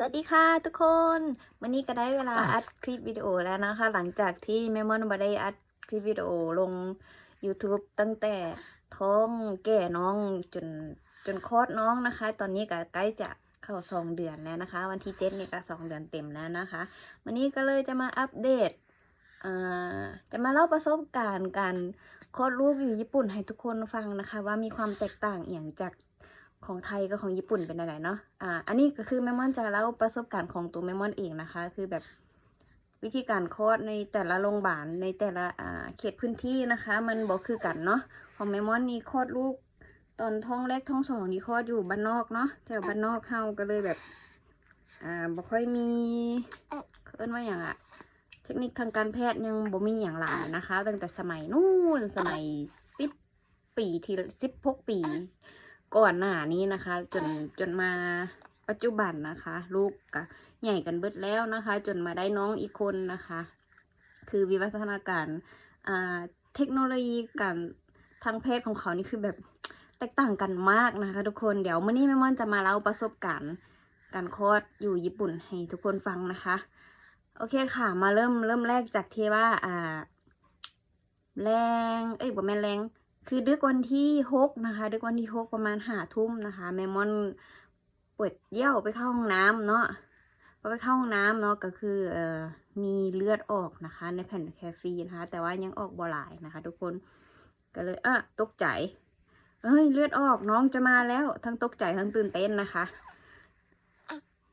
สวัสดีค่ะทุกคนวันนี้ก็ได้เวลาอัดคลิปวิดีโอแล้วนะคะ หลังจากที่แม่มอนมาได้อัดคลิปวิดีโอลง YouTube ตั้งแต่ท้องแก่น้องจนจนคลอดน้องนะคะ ตอนนี้ก็ใกล้จะเข้าสองเดือนแล้วนะคะ วันที่เจ็ดนี่ก็สองเดือนเต็มแล้วนะคะ วันนี้ก็เลยจะมาอัปเดตอ่าจะมาเล่าประสบการณ์การคลอดลูกอยู่ญี่ปุ่นให้ทุกคนฟังนะคะ ว่ามีความแตกต่างอย่างจาก ของไทยกับของญี่ปุ่นเป็นอะไรเนาะ อ่า อันนี้ก็คือแม่ม่อนจะเล่าประสบการณ์ของตัวแม่ม่อนเองนะคะ คือแบบวิธีการคลอดในแต่ละโรงพยาบาลในแต่ละอ่าเขตพื้นที่นะคะ มันบอกคือกันเนาะ ของแม่ม่อนนี่คลอดลูกตอนท้องแรกท้องสองนี่คลอดอยู่บ้านนอกเนาะ แถวบ้านนอกเฮาก็เลยแบบ อ่าบ่ค่อยมีเอิ้นว่าอย่างอะเทคนิคทางการแพทย์ยังบ่มีอย่างหลายนะคะ ตั้งแต่สมัยนู่นสมัยสิบปีที่สิบหกปี ก่อนหน้านี้นะคะ จนจนมาปัจจุบันนะคะ ลูกก็ใหญ่กันเบิดแล้วนะคะ จนมาได้น้องอีกคนนะคะ คือวิวัฒนาการอ่าเทคโนโลยีการทางเพศของเขานี่คือแบบแตกต่างกันมากนะคะ ทุกคนเดี๋ยวมื่อนี้แม่ม่อนจะมาเล่าประสบการณ์การคลอดอยู่ญี่ปุ่นให้ทุกคนฟังนะคะ โอเคค่ะมาเริ่มเริ่มแรกจากที่ว่าอ่า แรง เอ้ยบ่แม่นแรง คือดึกวันที่หกนะคะดึกวันที่หกประมาณหาทุ่มนะคะ แมมมอนปวดเยี่ยวไปเข้าห้องน้ำเนาะพอไปเข้าห้องน้ำเนาะก็คือเอ่อมีเลือดออกนะคะ ในแผ่นแคฟีนะคะ แต่ว่ายังออกบ่หลายนะคะ ทุกคนก็เลยอะตกใจเอ้ยเลือดออกน้องจะมาแล้ว ทั้งตกใจทั้งตื่นเต้นนะคะ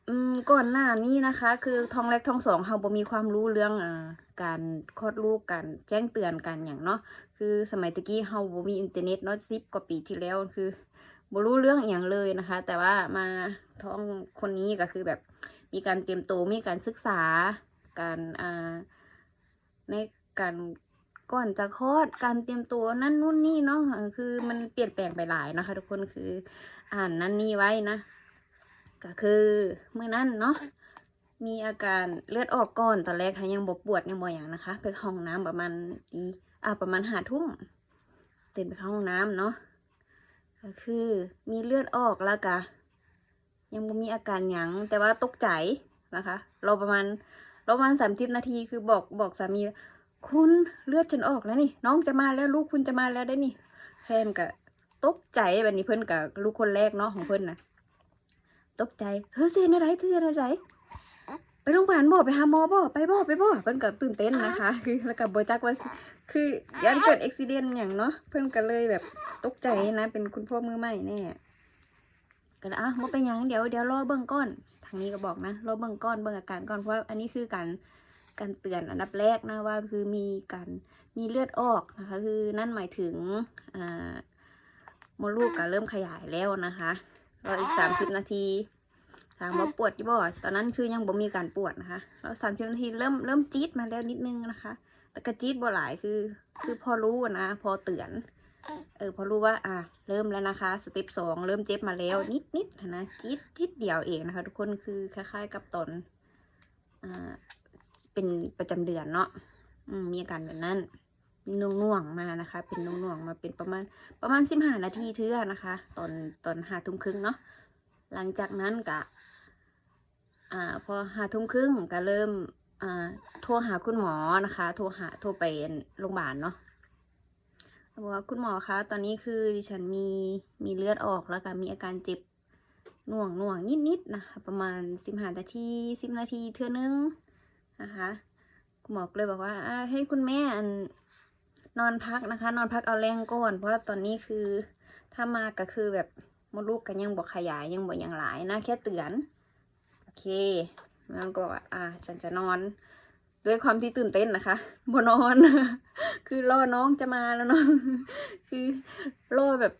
อืมก่อนหน้านี้นะคะ คือท้องแรกท้องสองเราบ่มีความรู้เรื่องอ่าการคลอดลูกการแจ้งเตือนกันอย่างเนาะคือสมัยตะกี้เฮาบ่มีอินเทอร์เน็ตเนาะสิบกว่าปีที่แล้วคือบ่รู้เรื่องอย่างเลยนะคะ แต่ว่ามาท้องคนนี้ก็คือแบบมีการเตรียมตัวมีการศึกษา การอ่าในการก่อนจะคลอดการเตรียมตัวนั่นนู่นนี่เนาะคือมันเปลี่ยนแปลงไปหลายนะคะ ทุกคนคืออ่านนั่นนี่ไว้นะ ก็คือเมื่อนั้นเนาะมีอาการเลือดออกก่อนตอนแรกค่ะยังบ่ปวดยังบ่อย่างนะคะ ไปห้องน้ำประมาณตีอ่าประมาณหาทุ่มตื่นไปห้องน้ำเนาะก็คือมีเลือดออกแล้วกะยังบ่มีอาการหยังแต่ว่าตกใจนะคะ เรอประมาณเรอประมาณสามสิบนาทีคือบอกบอกสามีคุณเลือดฉันออกแล้วนี่ น้องจะมาแล้วลูกคุณจะมาแล้วได้นี่ แฟนก็ตกใจแบบนี้เพิ่อนกับลูกคนแรกเนาะของเพิ่อนนะ ตกใจเฮ้ยเซนอะไรเซนอะไรไปโรงพยาบาลบ่ไปหาหมอบ่ไปบ่ไปบ่เพิ่นก็ตื่นเต้นนะคะ คือแล้วก็บ่จักว่าสิคือยันเกิดอุบิเหตุอย่างเนาะเพิ่นก็เลยแบบตกใจนะเป็นคุณพ่อมือใหม่แน่ก็เลยอะบ่เป็นหยังเดี๋ยวเดี๋ยวรอเบิ่งก่อนทางนี้ก็บอกนะรอเบิ่งก่อนเบิ่งอาการก่อนเพราะว่าอันนี้คือการการเตือนอันดับแรกนะว่าคือมีการมีเลือดออกนะคะคือนั่นหมายถึงอ่ามดลูกก็เริ่มขยายแล้วนะคะ รออีกสามสิบนาทีถามว่าปวดอยู่บ่ตอนนั้นคือยังบ่มีการปวดนะคะแล้วสามสิบนาทีเริ่มเริ่มจี๊ดมาแล้วนิดนึงนะคะ แต่ก็จี๊ดบ่หลายคือ คือพอรู้อะนะ พอเตือน เออ พอรู้ว่า อะเริ่มแล้วนะคะ สเต็ปสองเริ่มเจ็บมาแล้วนิดนิดๆนะจี๊ดจี๊ดเดียวเองนะคะ ทุกคนคือคล้ายๆกับตอนอ่าเป็นประจำเดือนเนาะอืมมีอาการแบบนั้น น่วงน่วงๆมานะคะ เป็นน่วงน่วงๆมาเป็นประมาณประมาณสิบห้านาทีเทื่อนะคะ ตอนตอนห้าทุ่มครึ่งเนาะหลังจากนั้นก็อ่าพอหาทุ่มครึ่งก็เริ่มอ่าโทรหาคุณหมอนะคะ โทรหาโทรไปโรงพยาบาลเนาะบอกว่าคุณหมอคะตอนนี้คือดิฉันมีมีเลือดออกแล้วก็มีอาการเจ็บหน่วงหน่วงนิดๆนะคะ ประมาณสิบห้านาทีสิบนาทีเทื่อนึงนะคะคุณหมอก็เลยบอกว่าอ่าให้คุณแม่อัน นอนพักนะคะ นอนพักเอาแรงก่อน เพราะว่าตอนนี้คือถ้ามาก็คือแบบมดลูกกันยังบอกขยายยังบอกอย่างหลายนะแค่เตือนโอเคมันก็บอกว่าอ่าฉันจะนอน ด้วยความที่ตื่นเต้นนะคะบนอน คือรอน้องจะมาแล้วเนาะคือรอแบบ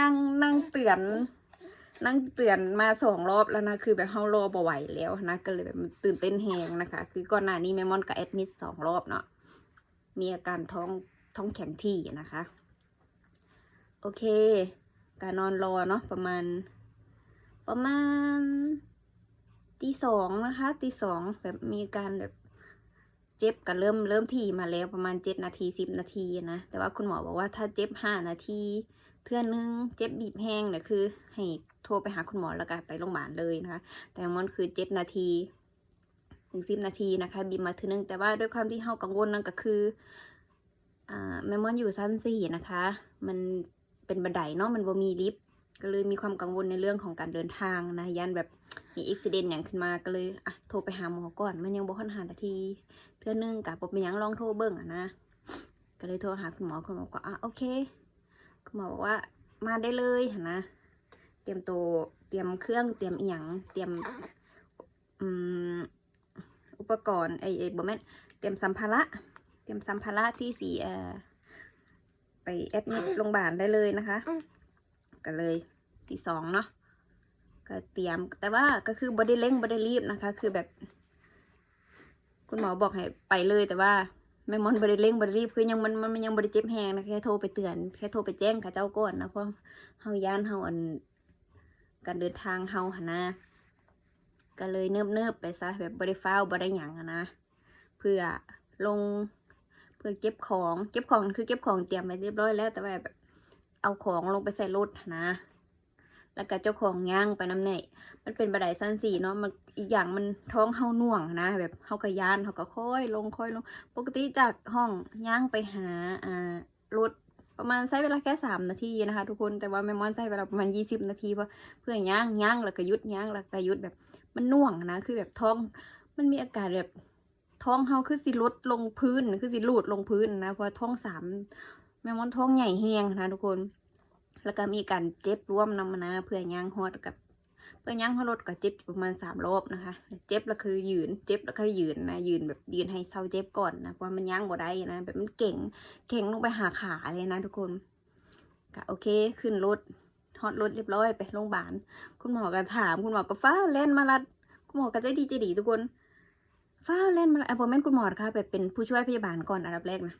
นั่งนั่งเตือนนั่งเตือนมาสองรอบแล้วนะคือแบบเฮารอบ่ไหวแล้วนะก็เลยแบบตื่นเต้นแหงนะคะ คือก่อนหน้านี้แม่มอนก็แอดมิดสองรอบเนาะ มีอาการท้องท้องแข็งที่นะคะ โอเค การนอนรอเนาะประมาณ ประมาณตีสองนะคะตีสองแบบมีการแบบเจ็บกันเริ่มเริ่มถี่มาแล้วประมาณเจ็ดนาทีสิบนาทีนะ แต่ว่าคุณหมอบอกว่าถ้าเจ็บห้านาทีเทื่อนึงเจ็บบีบแห้งเนี่ยคือ ให้โทรไปหาคุณหมอแล้วก็ไปโรงพยาบาลเลยนะคะ แต่มันคือเจ็ดนาที ถึงสิบนาทีนะคะ บีบมาทื่อนึง แต่ว่าด้วยความที่เฮากังวลนั่นก็คืออ่าแมมอนอยู่ชั้นสี่นะคะ มันเป็นบันไดเนาะมันบ่มีลิฟต์ก็เลยมีความกังวลในเรื่องของการเดินทางนะยันแบบมีอุบิเหตุอย่างขึ้นมาก็เลยอะโทรไปหาหมอก่อน มันยังบ่คันหานาทีเทื่อนึงกับบ่เป็นยังลองโทรเบิ่งอะนะก็เลยโทรหาคุณหมอคุณหมอก็อะโอเคคุณหมอบอกว่ามาได้เลยนะเตรียมตัวเตรียมเครื่องเตรียมอียงเตรียมอืม อุปกรณ์ไอ้ไอ้บ่แม่นเตรียมสัมภาระเตรียมสัมภาระที่สีเอ่อไปแอดมิดโรงพยาบาลได้เลยนะคะก็เลยที่สองเนาะก็เตรียมแต่ว่าก็คือบได้เร่งบได้รีบนะคะ คือแบบ คุณหมอบอกให้ไปเลยแต่ว่าแม่มอนบได้เร่งบได้รีบคือยังมันมันมันยังบได้เจ็บแหงนะแค่โทรไปเตือนแค่โทรไปแจ้งกับเจ้าก่อนนะเพราะเฮาย่านเฮาอันการเดินทางเฮาหนนะ ก็เลยเนิบเนิบๆไปซะแบบบได้ฟ้าวบได้หยังนะ เพื่อลงเพื่อเก็บของเก็บของคือเก็บของเตรียมไว้เรียบร้อยแล้ว แต่ว่าแบบเอาของลงไปใส่รถนะ แล้วก็เจ้าของย่างไปน้ำไหนมันเป็นบันไดสั้นสี่เนาะมันอีกอย่างมันท้องเฮาหน่วงนะ แบบเฮากระยานเฮาก็ค่อยลงค่อยลง ปกติจากห้องย่างไปหาอ่ารถประมาณใช้เวลาแค่สามนาทีนะคะ ทุกคนแต่ว่าแม่มอนใช้เวลาประมาณยี่สิบนาทีเพราะเพื่อย่างย่างแล้วก็ยุดย่างแล้วก็ยุดแบบ มันน่วงนะคือแบบท้องมันมีอาการแบบท้องเฮาคือสิลดลงพื้นคือสิลูดลงพื้นนะเพราะท้องสามแม่มอนท้องใหญ่แหงนะทุกคน แล้วก็มีการเจ็บร่วมนำมานะเพื่อย่างฮอดกับเพื่อย่างฮอดรถก็เจ็บประมาณสามรอบนะคะ เจ็บแล้วคือยืนเจ็บแล้วก็ยืนนะยืนแบบยืนให้เศร้าเจ็บก่อนนะเพราะมันย่างบ่ได้นะแบบมันเก่งเก่งลงไปหาขาเลยนะทุกคนก็โอเคขึ้นรถ ฮอดรถเรียบร้อยไปโรงพยาบาลคุณหมอก็ถามคุณหมอก็ฟ้าเล่นมาลัดคุณหมอก็ใจดีใจดีทุกคนฟ้าเล่นมาลัดเออผมแม่นคุณหมอนะคะแบบเป็นผู้ช่วยพยาบาลก่อนอันดับแรกนะ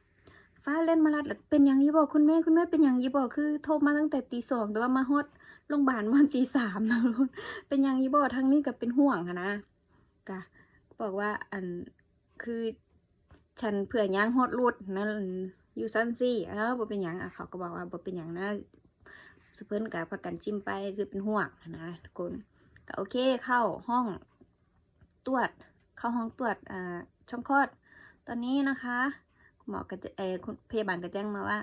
ฟ้าเล่นมาลัดเป็นอย่างยี่บอกคุณแม่คุณแม่เป็นอย่างยี่บอกคือโทรมาตั้งแต่ตีสองแต่ว่ามาฮอดโรงพยาบาลวันตีสามนะทุกคนเป็นอย่างยี่บอกทางนี้ก็เป็นห่วงอะนะกะบอกว่าอันคือฉันเผื่อย่างฮอดรูดนั่นอยู่สั้นซี่เออบ่เป็นอย่างอะเขาก็บอกว่าบ่เป็นอย่างนะ สเพิ่นกับพักกันชิมไปคือเป็นห่วงนะทุกคนก็โอเคเข้าห้องตรวจเข้าห้องตรวจอ่าช่องคลอด ตอนนี้นะคะหมอก็จะเออคุณพยาบาลก็แจ้งมาว่า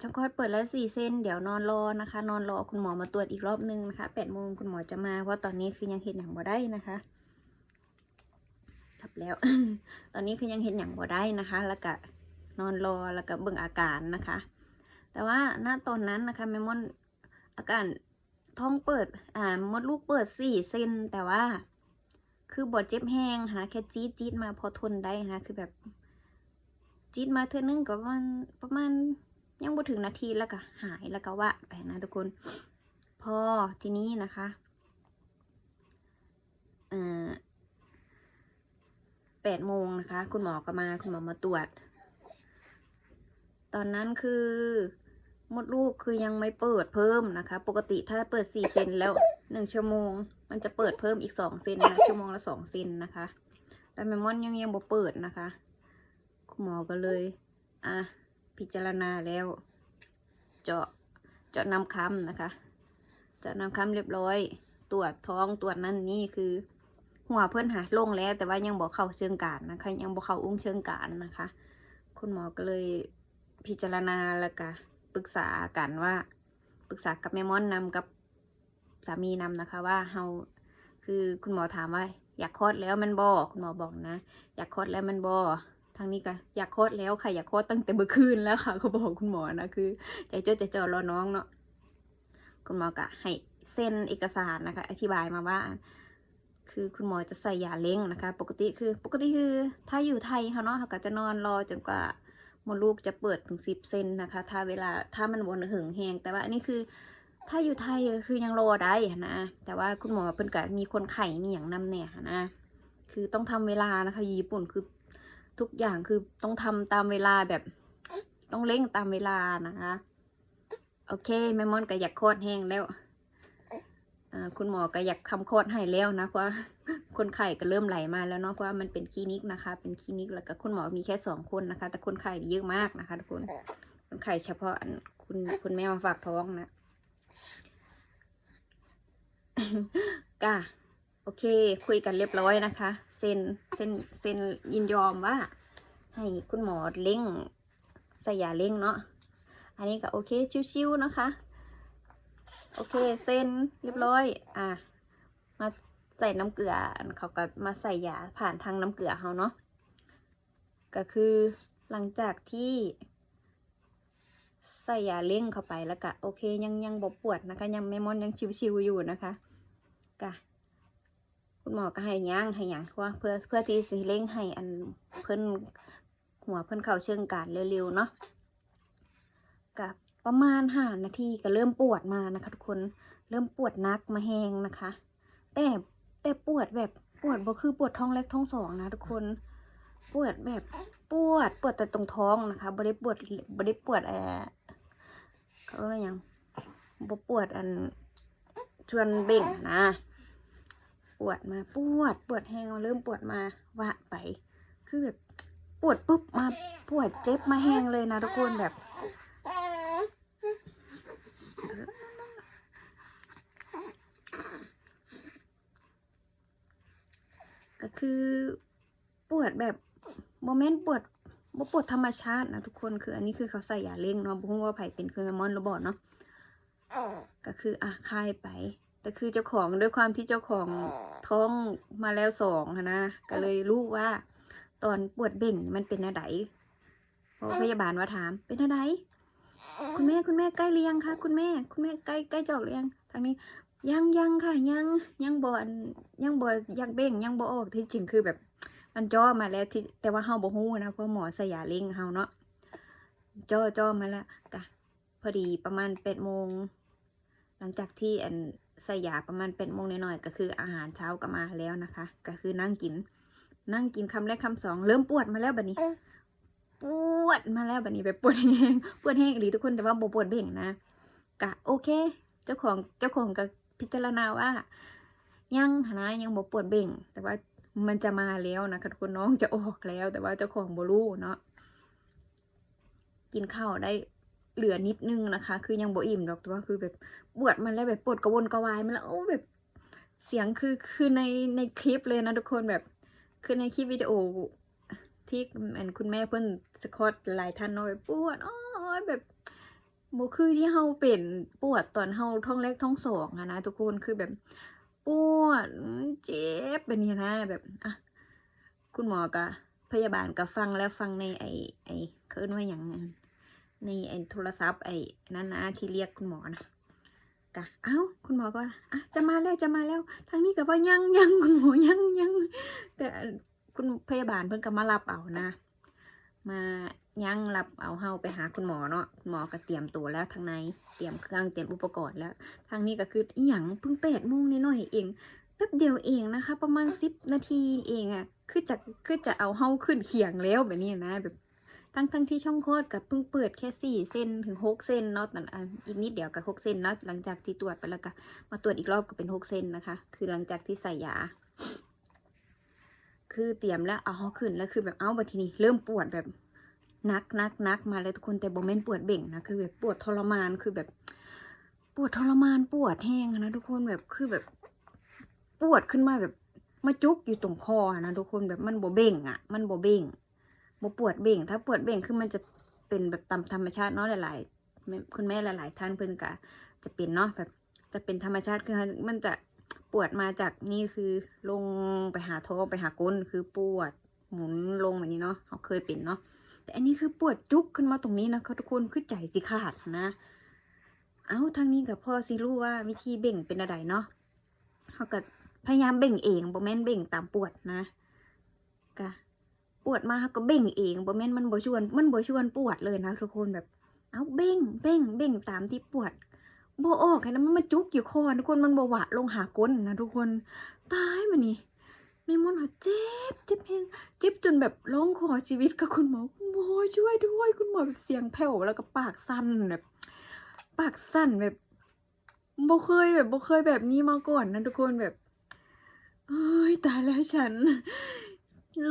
ช่องคลอดเปิดแล้วสี่เส้น เดี๋ยวนอนรอนะคะ นอนรอคุณหมอมาตรวจอีกรอบนึงนะคะแปดโมงคุณหมอจะมาเพราะตอนนี้คือยังเห็นอย่างบ่ได้นะคะทับแล้ว ตอนนี้คือยังเห็นอย่างบ่ได้นะคะ แล้วก็นอนรอแล้วก็เบิ่งอาการนะคะ แต่ว่าณตอนนั้นนะคะแม่มอนอาการท้องเปิด อ่ามดลูกเปิดสี่เซนแต่ว่า คือบดเจ็บแห้งนะแค่จี๊ดจี๊ดมาพอทนได้นะคือแบบจี๊ดมาเธอนึงก็ประมาณประมาณยังบ่ถึงนาทีแล้วก็หายแล้วก็ว่าไปนะทุกคน พอทีนี้นะคะเอ่อแปดโมงนะคะ คุณหมอก็มาคุณหมอมาตรวจ ตอนนั้นคือ มดลูกคือยังไม่เปิดเพิ่มนะคะ ปกติถ้าเปิดสี่เซนแล้วหนึ่งชั่วโมง มันจะเปิดเพิ่มอีกสองเซนนะชั่วโมงละสองเซนนะคะ แต่แมมมอนยังยังบ่เปิดนะคะ คุณหมอก็เลย อะ พิจารณาแล้ว เจาะเจาะน้ำคำนะคะ เจาะน้ำคำเรียบร้อย ตรวจท้องตรวจนั่นนี่คือ หัวเพื่อนหาลงแล้ว แต่ว่ายังบอกเข้าเชิงการนะคะ ยังบอกเข้าอุ้งเชิงการนะคะ คุณหมอก็เลยพิจารณาแล้วก็ ปรึกษากันว่า ปรึกษากับแม่มอนนำกับสามีนำนะคะว่าเฮาคือคุณหมอถามว่า อยากคลอดแล้วมันบอคุณหมอบอกนะ อยากคลอดแล้วมันบอทางนี้ก็อยากคลอดแล้วค่ะอยากคลอดตั้งแต่เมื่อคืนแล้วค่ะเขาบอกคุณหมอนะคือ ใจเจ้าใจเจ้ารอน้องเนาะคุณหมอก็ให้เซ็นเอกสารนะคะ อธิบายมาว่า คือคุณหมอจะใส่ยาเล้งนะคะ ปกติคือ ปกติคือ ถ้าอยู่ไทยเขาเนาะเขาก็จะนอนรอจนกว่า มดลูกจะเปิดถึงสิบเซนนะคะ ถ้าเวลาถ้ามันวนหึงแหงแต่ว่าอันนี้คือถ้าอยู่ไทยคือยังรอได้นะ แต่ว่าคุณหมอเพิ่นก็มีคนไข้มีอย่างนำเนี่ยนะ คือต้องทำเวลานะคะญี่ปุ่นคือทุกอย่างคือต้องทำตามเวลาแบบต้องเร่งตามเวลานะคะ โอเคแม่มอนก็อยากโคลอดแห้งแล้วคุณหมอก็อยากทำโคลอดให้แล้วนะเพราะ คนไข้ก็เริ่มไหลมาแล้วเนาะเพราะว่ามันเป็นคลินิกนะคะ เป็นคลินิกแล้วก็คุณหมอมีแค่สองคนนะคะ แต่คนไข้เยอะมากนะคะ ทุกคนคนไข้เฉพาะอันคุณคุณแม่มาฝากท้องนะก้าโอเค คุยกันเรียบร้อยนะคะเซ็นเซ็นเซ็นยินยอมว่า ให้คุณหมอเร่งใส่ยาเร่งเนาะอันนี้ก็โอเคชิวๆนะคะ โอเคเซ็นเรียบร้อย อะมา ใส่น้ำเกลือเขาก็มาใส่ยาผ่านทางน้ำเกลือเขาเนาะก็คือหลังจากที่ใส่ยาเร่งเข้าไปแล้วก็โอเคยังยังบปวดนะคะ ยังไม่มอนยังชิวๆอยู่นะคะกะคุณหมอก็ให้ย่างให้ยังเพราะว่าเพื่อเพื่อที่สิเร่งให้อันเพิ่นหัวเพิ่นเข้าเชิงการเร็วๆเนาะกะประมาณห้านาทีก็เริ่มปวดมานะคะทุกคนเริ่มปวดนักมาแหงนะคะ แต่ แต่ปวดแบบปวดบ่คือปวดท้องเล็กท้องสองนะทุกคน ปวดแบบปวดปวดแต่ตรงท้องนะคะบ่ได้ปวดบ่ได้ปวดเอเขาเรียกว่ายังบ่ปวดอันชวนเบ่งนะปวดมาปวด ปวดแห้งเริ่มปวดมาวะไป คือแบบปวดปุ๊บมาปวดเจ็บมาแห้งเลยนะทุกคนแบบ ก็คือปวดแบบโมเมนต์ปวดบ่ปวดธรรมชาตินะทุกคนคืออันนี้คือเขาใส่ยาเร่งเนาะบ่ฮู้ว่าไผเป็นคือแมมอนหรือบ่เนาะก็คืออะคายไป แต่คือเจ้าของด้วยความที่เจ้าของท้องมาแล้วสองหั้นนะก็เลยรู้ว่าตอนปวดเบ่งมันเป็นอะไรเพราะพยาบาลว่าถามเป็นอะไรคุณแม่คุณแม่ใกล้เลี้ยงค่ะคุณแม่ คุณแม่ใกล้ใกล้จอกเลี้ยงทางนี้ ยังยังค่ะยังยังบอันยังบอยากเบ่งยังบออกที่จริงคือแบบ มันจ่อมาแล้วที่แต่ว่าเฮาบ่ฮู้นะเพราะหมอใส่ยาเร่งเฮาเนาะจ่อจ่อมาแล้วกะพอดีประมาณแปดโมงหลังจากที่อันใส่ยาประมาณแปดโมงหน่อยๆก็คืออาหารเช้าก็มาแล้วนะคะ ก็คือนั่งกิน นั่งกินคำแรกคำสองเริ่มปวดมาแล้วบัดนี้ปวดมาแล้วบัดนี้แบบปวดแห้งปวดแห้งอีหลีทุกคนแต่ว่าบ่ปวดเบ่งนะกะโอเค เจ้าของเจ้าของก็ พิจารณาว่า ยังนะยังบปวดเบ่ง แต่ว่ามันจะมาแล้วนะคะทุกคนน้องจะออกแล้ว แต่ว่าเจ้าของบ่รู้เนาะกินข้าวได้เหลือนิดนึงนะคะ คือยังบอิ่มดอกแต่ว่าคือแบบปวดมันแล้วแบบปวดกระวนกระวายมันแล้วโอ้แบบเสียงคือคือในในคลิปเลยนะทุกคนแบบคือในคลิปวิดีโอที่อันคุณแม่เพิ่นสกอตหลายท่านเนาะแบบปวดอ๋อแบบ บคือที่เฮาเป็นปวดตอนเฮาท้องเล็กท้องสองอะนะทุกคนคือแบบปวดเจ็บแบบนี้นะแบบอะคุณหมอกับพยาบาลก็ฟังแล้วฟังในไอไอเขาเอิ้นว่าหยังอะในไอโทรศัพท์ไอนั้นนะที่เรียกคุณหมอนะกะเอ้าคุณหมอก็อะจะมาแล้วจะมาแล้วทางนี้ก็ว่ายังยังคุณหมอยังยังแต่คุณพยาบาลเพิ่นก็มารับเอานะ มา ยั่งรับเอาเฮาไปหาคุณหมอเนาะหมอก็เตรียมตัวแล้วทางในเตรียมเครื่องเตรียมอุปกรณ์แล้วทางนี้ก็คืออีหยังเพิ่งแปดโมงนิดหน่อยเองแป๊บเดียวเองนะคะ ประมาณสิบนาทีเองอะ่ะคือจะคือจะเอาเฮาขึ้นเขียงแล้วแบบนี้นะแบบทั้งทั้งที่ช่องคลอดกับเพิ่งเปิดแค่สี่เซนถึงหกเซนเนาะอีกนิดเดียวกับหกเซนเนาะหลังจากที่ตรวจไปแล้วก็มาตรวจอีกรอบก็เป็นหกเซนนะคะ คือหลังจากที่ใส่ยาคือเตรียมแล้วเอาเขาขึ้นแล้วคือแบบเอาบัดทีนี้เริ่มปวดแบบ นักนักนักมาเลยทุกคนแต่โบเมนปวดเบ่งนะคือแบบปวดทรมานคือแบบ ปวดทรมานปวดแห้งนะทุกคนแบบคือแบบ ปวดขึ้นมาแบบมาจุกอยู่ตรงคอนะทุกคนแบบมันโบเบ่งอะ มันโบเบ่งโบปวดเบ่ง ถ้าปวดเบ่งคือมันจะเป็นแบบตามธรรมชาติเนาะหลาย ๆ คุณแม่หลาย ๆ ท่านเพิ่อนกะจะเป็นเนาะแบบจะเป็นธรรมชาติคือมันจะปวดมาจากนี่คือลงไปหาท้องไปหาก้นคือปวดหมุนลงแบบนี้เนาะเขาเคยเป็นเนาะ แต่อันนี้คือปวดจุกขึ้นมาตรงนี้นะคะทุกคนคือใจสิขาดนะเอาทางนี้กับพ่อสิรู้ว่าวิธีเบ่งเป็นอะไรเนาะเขาก็พยายามเบ่งเองบ่แม่นเบ่งตามปวดนะกะปวดมาเขาก็เบ่งเองบ่แม่นมันบ่ชวน มันบ่ชวนปวดเลยนะทุกคนแบบ เอาเบ่งเบ่งเบ่งตามที่ปวดโบออกไงนะมันมาจุกอยู่คอทุกคนมันบหวะลงหาก้นนะทุกคนตายมันนี่ แม่มอนว่าเจ็บเจ็บแพงเจ็บจนแบบร้องขอชีวิตกับคุณหมอคุณหมอช่วยด้วยคุณหมอแบบเสียงแผ่วแล้วก็ปากสั่นแบบ ปากสั่นแบบโบเคยแบบโบเคยแบบนี้มาก่อนนะทุกคนแบบเอ้ยตายแล้วฉัน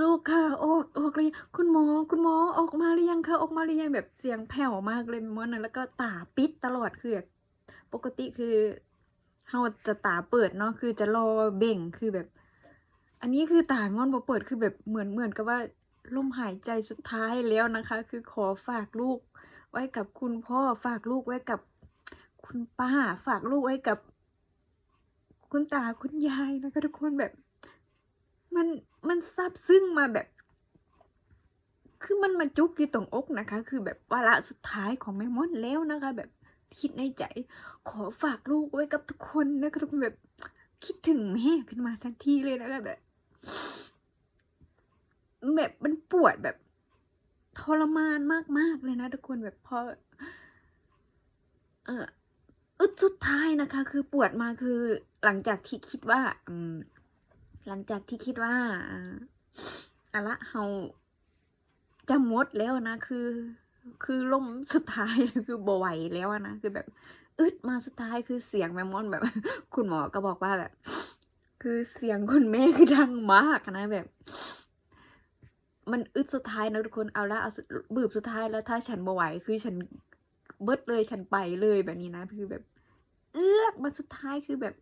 ลูกค่ะออกออกเลยคุณหมอคุณหมอออกมาหรือยังคะออกมาหรือยังแบบเสียงแผ่วมากเลยมอนะแล้วก็ตาปิดตลอดคือแบบปกติคือเฮาจะตาเปิดเนาะคือจะรอเบ่งคือแบบ อันนี้คือตามอนบ่เปิดคือแบบเหมือนเหมือนกับว่าลมหายใจสุดท้ายแล้วนะคะ คือขอฝากลูก ไว้กับคุณพ่อฝากลูกไว้กับคุณป้า ฝากลูกไว้กับ คุณตาคุณยายนะคะทุกคนแบบ มันมันซาบซึ้งมาแบบ คือมันมาจุกอยู่ตรงอกนะคะ คือแบบวาระสุดท้ายของแม่ม่อนแล้วนะคะ แบบคิดในใจ ขอฝากลูกไว้กับทุกคนนะคะทุกคนแบบคิดถึงแม่ขึ้นมาทันทีเลยนะคะแบบ แบบมันปวดแบบทรมานมากๆเลยนะทุกคนแบบพอ เอออึดสุดท้ายนะคะ คือปวดมาคือ หลังจากที่คิดว่าหลังจากที่คิดว่าอะละเฮาจะหมดแล้วนะ คือ คือลมสุดท้ายคือบ่ไหวแล้วนะคือแบบ อึดมาสุดท้ายคือเสียงแมมมอนแบบ คุณหมอก็บอกว่าแบบ คือเสียงคุณแม่คือดังมากนะแบบ มันอึดสุดท้ายนะทุกคนเอาละเอาบืบสุดท้ายแล้วถ้าฉันบ่ไหวคือฉันเบิดเลยฉันไปเลยแบบนี้นะ คือแบบ เอื้อกมาสุดท้ายคือแบบ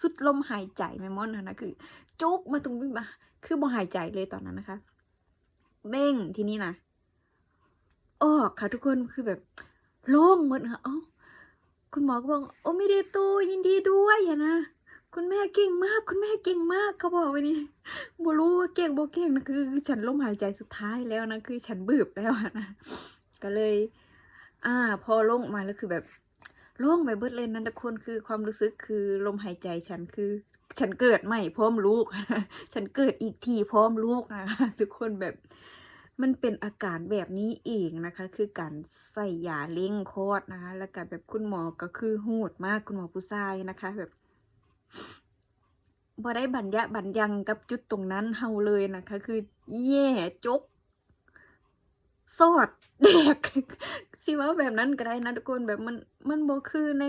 สุดลมหายใจแมมมอนนะนะคือ จุกมาตรงนี้มาคือบ่หายใจเลยตอนนั้นนะคะเบ้งทีนี้นะออกค่ะทุกคนคือแบบโล่งหมดค่ะอ้าคุณหมอก็บอกโอ้ไม่ได้ตู้ยินดีด้วยนะ คุณแม่เก่งมาก คุณแม่เก่งมากเขาบอกว้นี่บ่รู้ว่าเก่งบ่เก่งนะคือ ฉันลมหายใจสุดท้ายแล้วนะคือฉันบืบแล้วนะก็เลย อ่า พอลงมาแล้วคือแบบโล่งไปเบิดเลยนั้นทุกคนคือความรู้สึกคือลมหายใจฉันคือ ฉันเกิดใหม่พร้อมลูก ฉันเกิดอีกทีพร้อมลูกนะคะทุกคนแบบมันเป็นอาการแบบนี้เองนะคะ คือการใส่ยาเล่งคลอดนะคะ แล้วก็แบบคุณหมอก็คือโหดมากคุณหมอผู้ชายนะคะ แบบ บ่ได้บัญญะบัญญังกับจุดตรงนั้นเฮาเลยนะคะ คือแย่จกสอดแดกสิว่าแบบนั้นก็ได้นะทุกคนแบบมันมันบ่คือใน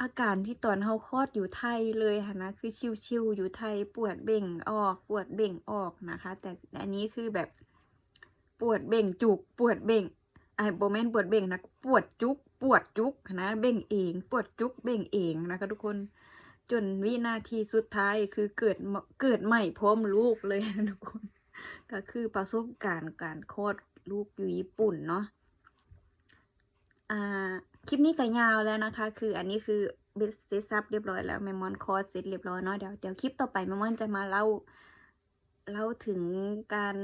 อาการที่ตอนเฮาคลอดอยู่ไทยเลยค่ะนะคือชิวๆอยู่ไทยปวดเบ่งออก ปวดเบ่งออกนะคะ แต่อันนี้คือแบบปวดเบ่งจุก ปวดเบ่งไอ้โบแมนปวดเบ่งนะปวดจุก ปวดจุกนะเบ่งเอง ปวดจุกเบ่งเองนะคะทุกคน จนวินาทีสุดท้ายคือเกิดเกิดใหม่พร้อมลูกเลยนะทุกคน ก็คือประสบการณ์การคลอดลูกอยู่ญี่ปุ่นเนาะอ่าคลิปนี้ก็ยาวแล้วนะคะ คืออันนี้คือเบสเซซับเรียบร้อยแล้วแมมมอนคอร์สเสร็จเรียบร้อยเนาะเดี๋ยวเดี๋ยวคลิปต่อไปแมมมอนจะมาเล่าเล่าถึงการ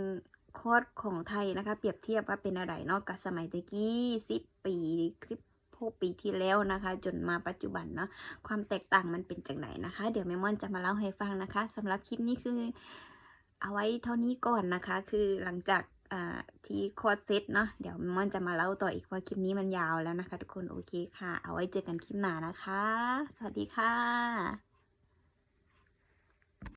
คลอดของไทยนะคะ เปรียบเทียบว่าเป็นอะไรเนาะกับสมัยตะกี้สิบปีสิบ 6 ปีที่แล้วนะคะ จนมาปัจจุบันเนาะความแตกต่างมันเป็นจากไหนนะคะ เดี๋ยวแม่ม่อนจะมาเล่าให้ฟังนะคะสำหรับคลิปนี้คือ เอาไว้เท่านี้ก่อนนะคะ คือหลังจากที่คอร์สเซตเนาะเดี๋ยวแมมมอนจะมาเล่าต่ออีกว่าคลิปนี้มันยาวแล้วนะคะ ทุกคนโอเคค่ะ เอาไว้เจอกันคลิปหน้านะคะ สวัสดีค่ะ